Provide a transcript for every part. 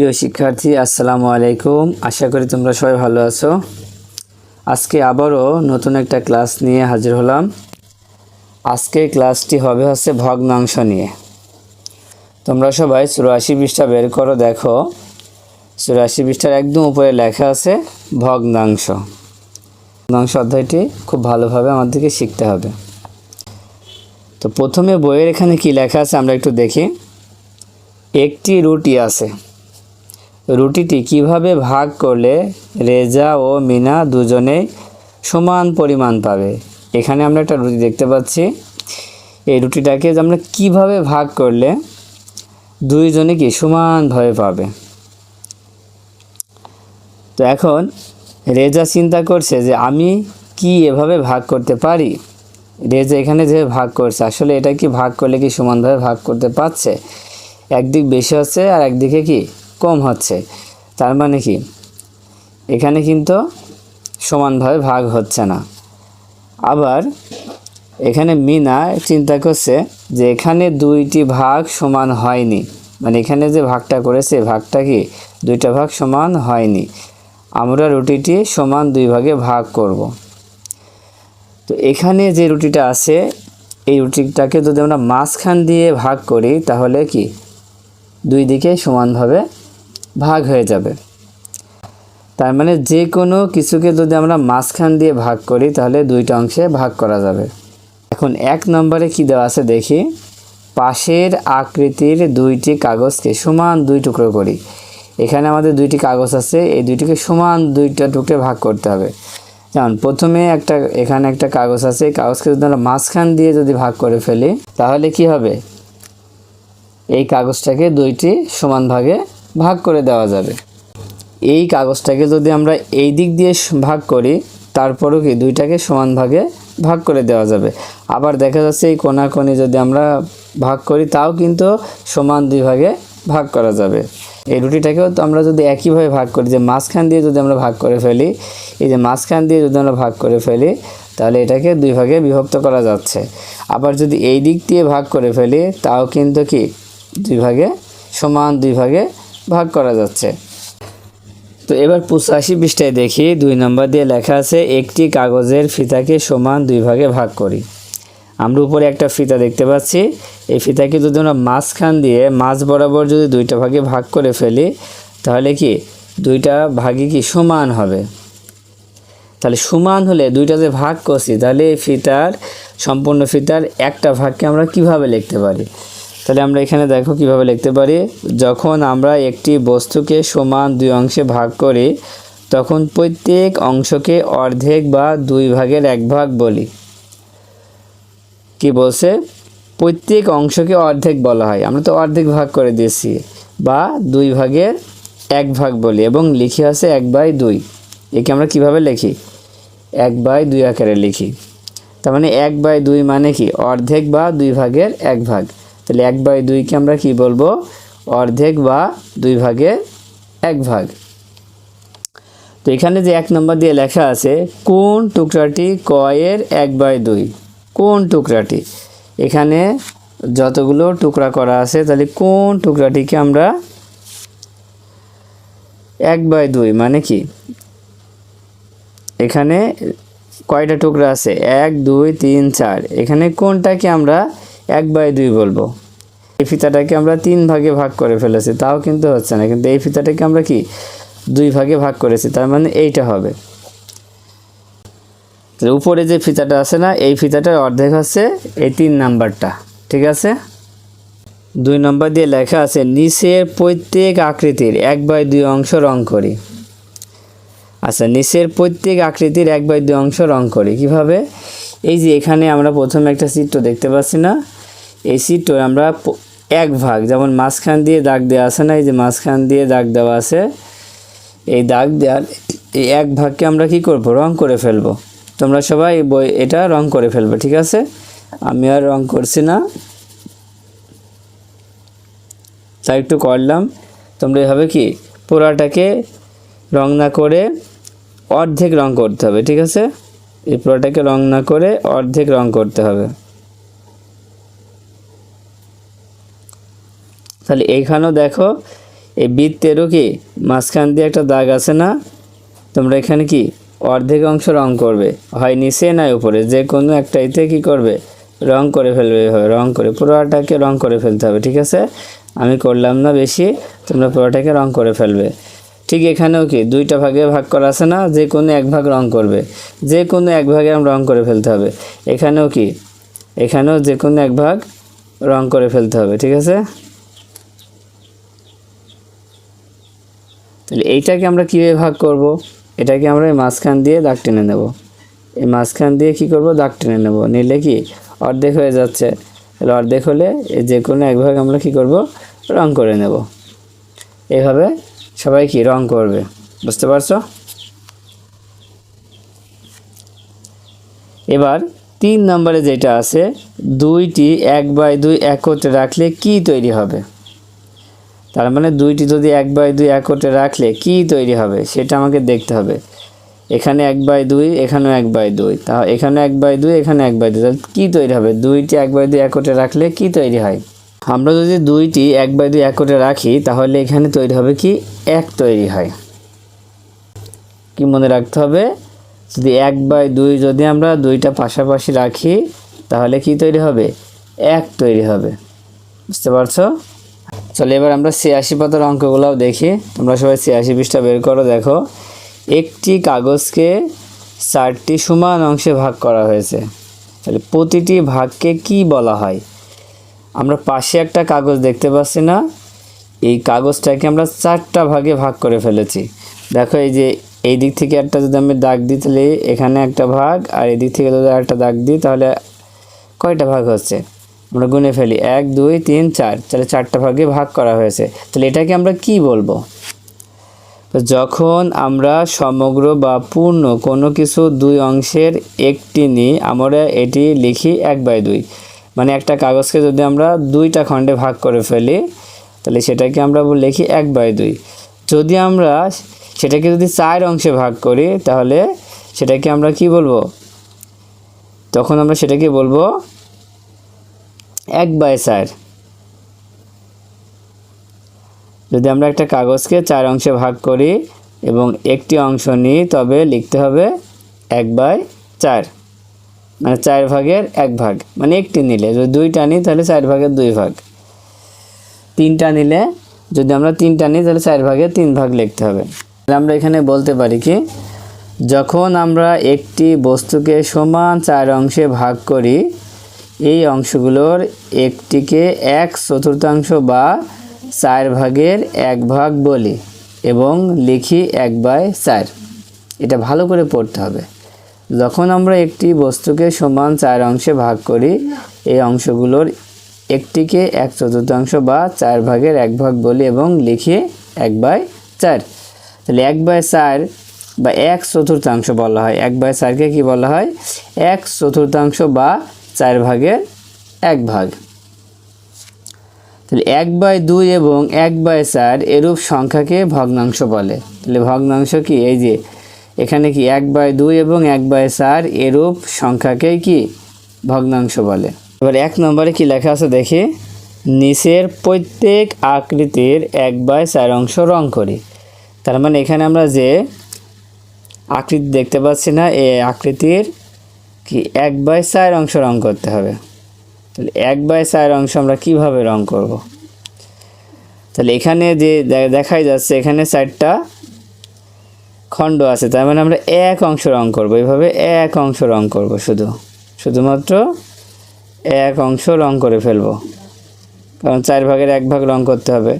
প্রিয় শিক্ষার্থী, আসসালামু আলাইকুম। আশা করি তোমরা সবাই ভালো আছো। আজকে আবারও নতুন একটা ক্লাস নিয়ে হাজির হলাম। আজকে ক্লাসটি হবে হচ্ছে ভগ্নাংশ নিয়ে। তোমরা সবাই চুরাশি পৃষ্ঠা বের করো, দেখো। চুরাশি পৃষ্ঠার একদম উপরে লেখা আছে ভগ্নাংশ। ভগ্নাংশ অধ্যায়টি খুব ভালোভাবে আমাদেরকে শিখতে হবে। তো প্রথমে বইয়ের এখানে কি লেখা আছে আমরা একটু দেখি। একটি রুটি আছে। রুটিটি কীভাবে ভাগ করলে রেজা ও মিনা দুজনেই সমান পরিমাণ পাবে? এখানে আমরা একটা রুটি দেখতে পাচ্ছি। এই রুটিটাকে আমরা কীভাবে ভাগ করলে দুইজনে কি সমানভাবে পাবে? তো এখন রেজা চিন্তা করছে যে আমি কি এভাবে ভাগ করতে পারি? রেজা এখানে যে ভাগ করছে, আসলে এটা কি ভাগ করলে কি সমানভাবে ভাগ করতে পারছে? একদিক বেশি হচ্ছে আর একদিকে কি? কম হচ্ছে। তার মানে কি? এখানে কিন্তু সমানভাবে ভাগ হচ্ছে না। আবার এখানে মিনা চিন্তা করছে যে এখানে দুইটি ভাগ সমান হয়নি। মানে এখানে যে ভাগটা করেছে ভাগটা কি? দুইটা ভাগ সমান হয়নি। আমরা রুটিটি সমান দুই ভাগে ভাগ করব। তো এখানে যে রুটিটা আছে, এই রুটিটাকে যদি আমরা মাঝখান দিয়ে ভাগ করি, তাহলে কি? দুই দিকে সমানভাবে ভাগ হয়ে যাবে। তার মানে যে কোনো কিছুকে যদি আমরা মাঝখান দিয়ে ভাগ করি, তাহলে দুইটা অংশে ভাগ করা যাবে। এখন এক নম্বরে কি দেওয়া আছে দেখি? পাশের আকৃতির দুইটি কাগজকে সমান দুই টুকরো করি। এখানে আমাদের দুইটি কাগজ আছে, এই দুইটিকে সমান দুইটা টুকরে ভাগ করতে হবে। যেমন প্রথমে একটা, এখানে একটা কাগজ আছে কাগজকে যদি আমরা মাঝখান দিয়ে যদি ভাগ করে ফেলি, তাহলে কি হবে? এই কাগজটাকে দুইটি সমান ভাগে ভাগ করে দেওয়া যাবে। এই কাগজটাকে যদি আমরা এই দিক দিয়ে ভাগ করি, তারপরও কি দুইটাকে সমান ভাগে ভাগ করে দেওয়া যাবে। আবার দেখা যাচ্ছে এই কোনাকোনি যদি আমরা ভাগ করি, তাও কিন্তু সমান দুই ভাগে ভাগ করা যাবে। এই রুটিটাকেও তো আমরা যদি একইভাবে ভাগ করি, যে মাঝখান দিয়ে যদি আমরা ভাগ করে ফেলি, এই যে মাঝখান দিয়ে যদি আমরা ভাগ করে ফেলি, তাহলে এটাকে দুই ভাগে বিভক্ত করা যাচ্ছে। আবার যদি এই দিক দিয়ে ভাগ করে ফেলি, তাও কিন্তু কি দুই ভাগে সমান দুই ভাগে ভাগ করা যাচ্ছে। তো এবার পঁচাশি পৃষ্ঠায় দেখি, দুই নম্বর দিয়ে লেখা আছে, একটি কাগজের ফিতাকে সমান দুই ভাগে ভাগ করি। আমরা উপরে একটা ফিতা দেখতে পাচ্ছি, এই ফিতাকে যদি আমরা মাঝখান দিয়ে, মাঝ বরাবর যদি দুইটা ভাগে ভাগ করে ফেলি, তাহলে কি, দুইটা ভাগে কি সমান হবে? তাহলে সমান হলে দুইটা যে ভাগ করছি, তাহলে এই ফিতার, সম্পূর্ণ ফিতার একটা ভাগকে আমরা কীভাবে লিখতে পারি? তাহলে আমরা এখানে দেখো কীভাবে লিখতে পারি। যখন আমরা একটি বস্তুকে সমান দুই অংশে ভাগ করি, তখন প্রত্যেক অংশকে অর্ধেক বা দুই ভাগের এক ভাগ বলি। কি বলছে? প্রত্যেক অংশকে অর্ধেক বলা হয়। আমরা তো অর্ধেক ভাগ করে দিয়েছি বা দুই ভাগের এক ভাগ বলি এবং লিখি আছে এক বাই দুই। একে আমরা কীভাবে লিখি? এক বাই দুই আকারে লিখি। তার মানে এক বাই দুই মানে কি? অর্ধেক বা দুই ভাগের এক ভাগ। তাহলে এক বাই দুইকে আমরা কি বলব? অর্ধেক বা দুই ভাগে এক ভাগ। তো এখানে যে এক নম্বর দিয়ে লেখা আছে, কোন টুকরাটি কয়ের এক বাই দুই? কোন টুকরাটি? এখানে যতগুলো টুকরা করা আছে, তাহলে কোন টুকরাটিকে আমরা এক বাই দুই মানে কি? এখানে কয়টা টুকরা আছে? এক, দুই, তিন, চার। এখানে কোনটাকে আমরা এক বাই দুই বলব। এই ফিতাটাকে আমরা তিন ভাগে ভাগ করে ফেলেছি, তাও কিন্তু হচ্ছে না। কিন্তু এই ফিতাটাকে আমরা কি দুই ভাগে ভাগ করেছি, তার মানে এইটা হবে। উপরে যে ফিতাটা আছে না, এই ফিতাটার অর্ধেক হচ্ছে এই তিন নাম্বারটা, ঠিক আছে? দুই নম্বর দিয়ে লেখা আছে, নিচের প্রত্যেক আকৃতির এক বাই দুই অংশ রং করি। আচ্ছা নিচের প্রত্যেক আকৃতির এক বাই দুই অংশ রং করি, কীভাবে? এই যে এখানে আমরা প্রথমে একটা চিত্র দেখতে পাচ্ছি না এই চিত্র আমরা এক ভাগ, যেমন মাঝখান দিয়ে দাগ দেওয়া আছে না, এই যে মাঝখান দিয়ে দাগ দেওয়া আছে, এই দাগ দেওয়ার এই এক ভাগকে আমরা কি করব? রং করে ফেলব। তোমরা সবাই বই, এটা রং করে ফেলবে, ঠিক আছে? আমি আর রং করছি না। তাই একটু করলাম। তোমরা এভাবে কি? পোড়াটাকে রং না করে অর্ধেক রং করতে হবে, ঠিক আছে? এই পোড়াটাকে রং না করে অর্ধেক রং করতে হবে। তাহলে এইখানেও দেখো, এই বৃত্তেরও কি মাঝখান দিয়ে একটা দাগ আছে না? তোমরা এখানে কি অর্ধেক অংশ রং করবে? হয় নিচে নয় উপরে? যে কোনো একটাইতে কি করবে? রং করে ফেলবে এভাবে, রং করে। পুরোটাকে রং করে ফেলতে হবে, ঠিক আছে? আমি করলাম না বেশি, তোমরা পুরোটাকে রং করে ফেলবে। ঠিক এখানেও কি দুইটা ভাগে ভাগ করা আছে না? যে কোনো এক ভাগ রং করবে। যে কোনো এক ভাগে আমরা রং করে ফেলতে হবে। এখানেও কি? এখানেও যে কোনো এক ভাগ রং করে ফেলতে হবে, ঠিক আছে? তাহলে এইটাকে আমরা কীভাবে ভাগ করব? এটাকে আমরা এই মাঝখান দিয়ে দাগ টেনে নেব। এই মাঝখান দিয়ে কি করব? দাগ টেনে নেব। নিলে কি? অর্ধেক হয়ে যাচ্ছে। তাহলে অর্ধেক হলে যে কোনো এক ভাগ আমরা কি করব? রং করে নেব। এভাবে সবাই কি রং করবে? বুঝতে পারছ? এবার তিন নম্বরে যেটা আছে, দুইটি এক বাই দুই একত্রে রাখলে কি তৈরি হবে? তার মানে দুইটি যদি এক বাই দুই একত্রে রাখলে কি তৈরি হবে? সেটা আমাকে দেখতে হবে। এখানে এক বাই দুই, এখানেও এক বাই দুই। তা এখানে এক বাই দুই এখানে এক বাই দুই। তাহলে কী তৈরি হবে? দুইটি এক বাই দুই একত্রে রাখলে কি তৈরি হয়? আমরা যদি দুইটি এক বাই দুই একত্রে রাখি, তাহলে এখানে তৈরি হবে কি? এক তৈরি হয়। কি মনে রাখতে হবে? যদি এক বাই দুই যদি আমরা দুইটা পাশাপাশি রাখি, তাহলে কি তৈরি হবে? এক তৈরি হবে। বুঝতে পারছ? চলো এবার আমরা ছিয়াশি পাতার অঙ্কগুলোও দেখি। তোমরা সবাই ছিয়াশি পৃষ্ঠা বের করো, দেখো। একটি কাগজকে চারটি সমান অংশে ভাগ করা হয়েছে। তাহলে প্রতিটি ভাগকে কি বলা হয়? আমরা পাশে একটা কাগজ দেখতে পাচ্ছি না। এই কাগজটাকে আমরা চারটা ভাগে ভাগ করে ফেলেছি। দেখো এই যে এই দিক থেকে একটা যদি আমি দাগ দিই, তাহলে এখানে একটা ভাগ, আর এই দিক থেকে যদি একটা দাগ দিই, তাহলে কয়টা ভাগ হচ্ছে? আমরা গুনে ফেলি। এক, দুই, তিন, চার। তাহলে চারটা ভাগে ভাগ করা হয়েছে। তাহলে এটাকে আমরা কি বলব? তো যখন আমরা সমগ্র বা পূর্ণ কোনো কিছু দুই অংশের একটি নিই, আমরা এটি লিখি এক বাই দুই। মানে একটা কাগজকে যদি আমরা দুইটা খণ্ডে ভাগ করে ফেলি, তাহলে সেটাকে আমরা লিখি এক বাই দুই। যদি আমরা সেটাকে যদি চার অংশে ভাগ করি, তাহলে সেটাকে আমরা কি বলব? তখন আমরা সেটাকে বলব এক বাই চার যদি আমরা একটা কাগজকে চার অংশে ভাগ করি এবং একটি অংশ নিই, তবে লিখতে হবে এক বাই চার। মানে চার ভাগের এক ভাগ। মানে একটি নিলে। যদি দুইটা নিই, তাহলে চার ভাগের দুই ভাগ। তিনটা নিলে, যদি আমরা তিনটা নিই, তাহলে চার ভাগের তিন ভাগ লিখতে হবে। আমরা এখানে বলতে পারি কি, যখন আমরা একটি বস্তুকে সমান চার অংশে ভাগ করি এই অংশগুলোর একটিকে এক চতুর্থাংশ বা চার ভাগের এক ভাগ বলি এবং লিখি এক বাই চার। এটা ভালো করে পড়তে হবে। যখন আমরা একটি বস্তুকে সমান চার অংশে ভাগ করি, এই অংশগুলোর একটিকে এক চতুর্থাংশ বা চার ভাগের এক ভাগ বলি এবং লিখি এক বাই চার। তাহলে এক বাই চার বা এক চতুর্থাংশ বলা হয়। এক বাই চারকে কি বলা হয়? এক চতুর্থাংশ বা চার ভাগের এক ভাগ। তাহলে এক বাই দুই এবং এক বাই চার এরূপ সংখ্যাকে ভগ্নাংশ বলে। তাহলে ভগ্নাংশ কি? এই যে, এখানে কি এক বাই দুই এবং এক বাই চার এরূপ সংখ্যাকেই কি ভগ্নাংশ বলে। এবার এক নম্বরে কি লেখা আছে দেখি? নিচের প্রত্যেক আকৃতির এক বাই চার অংশ রং করি। তার মানে এখানে আমরা যে আকৃতি দেখতে পাচ্ছি না এই আকৃতির কি এক বাই চার অংশ রং করতে হবে। তাহলে এক বাই চার অংশ আমরা কীভাবে রং করব? তাহলে এখানে যে দেখাই যাচ্ছে, এখানে চারটা খণ্ড আছে, তার মানে আমরা এক অংশ রং করব। এইভাবে এক অংশ রং করব শুধু। শুধুমাত্র এক অংশ রং করে ফেলব। কারণ চার ভাগের এক ভাগ রং করতে হবে।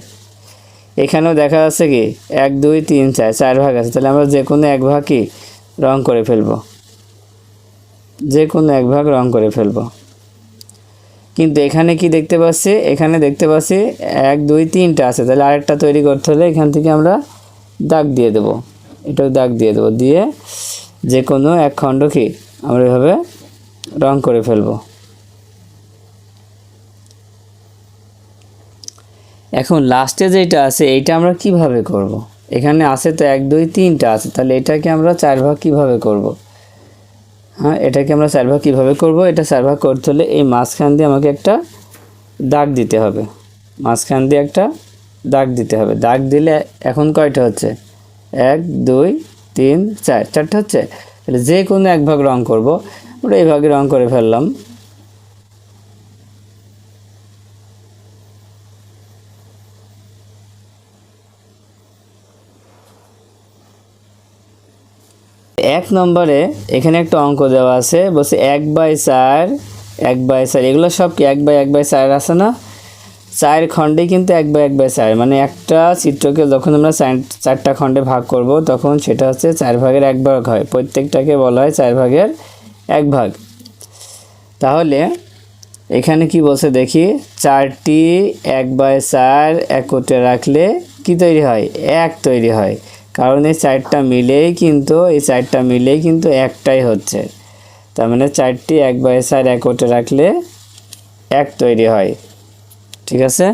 এখানেও দেখা যাচ্ছে কি, এক, দুই, তিন, চার চার ভাগ আছে। তাহলে আমরা যে কোনো এক ভাগ কি রং করে ফেলব। যে কোনো এক ভাগ রং করে ফেলব। কিন্তু এখানে কি দেখতে পাচ্ছি? এখানে দেখতে পাচ্ছি এক, দুই, তিনটা আছে। তাহলে আরেকটা তৈরি করতে হলে এখান থেকে আমরা দাগ দিয়ে দেবো। এটাও দাগ দিয়ে দেবো। দিয়ে যে কোনো এক খণ্ড কি আমরা এভাবে রং করে ফেলব। এখন লাস্টে যেটা আছে, এইটা আমরা কীভাবে করব। এখানে আছে তো এক, দুই, তিনটা আছে। তাহলে এটাকে আমরা চার ভাগ কীভাবে করব। হ্যাঁ এটাকে আমরা চার ভাগ কীভাবে করব? এটা চার ভাগ করতে হলে এই মাঝখান দিয়ে আমাকে একটা দাগ দিতে হবে। মাঝখান দিয়ে একটা দাগ দিতে হবে। দাগ দিলে এখন কয়টা হচ্ছে? এক, দুই, তিন, চার। চারটা হচ্ছে? তাহলে যে কোনো এক ভাগ রং করব। আমরা এই ভাগে রং করে ফেললাম। এক নম্বরে এখানে একটা অঙ্ক দেওয়া আছে, বলছে এক বাই চার, এক বাই চার, এগুলো সব কি এক বাই এক বাই চার আছে না? চার খণ্ডে কিন্তু এক বাই এক বাই চার মানে একটা চিত্রকে যখন আমরা চার- চারটা খণ্ডে ভাগ করব, তখন সেটা হচ্ছে চার ভাগের এক ভাগ হয়, প্রত্যেকটাকে বলা হয় চার ভাগের এক ভাগ। তাহলে এখানে কি বলছে দেখি, চারটি এক বাই চার একত্রে রাখলে কি তৈরি হয়? এক তৈরি হয়। কারণ এই চারটা মিলেই কিন্তু, এই চারটা মিলেই কিন্তু একটাই হচ্ছে। তার মানে চারটি এক বাই চার একত্রে রাখলে এক তৈরি হয়। ঠিক আছে?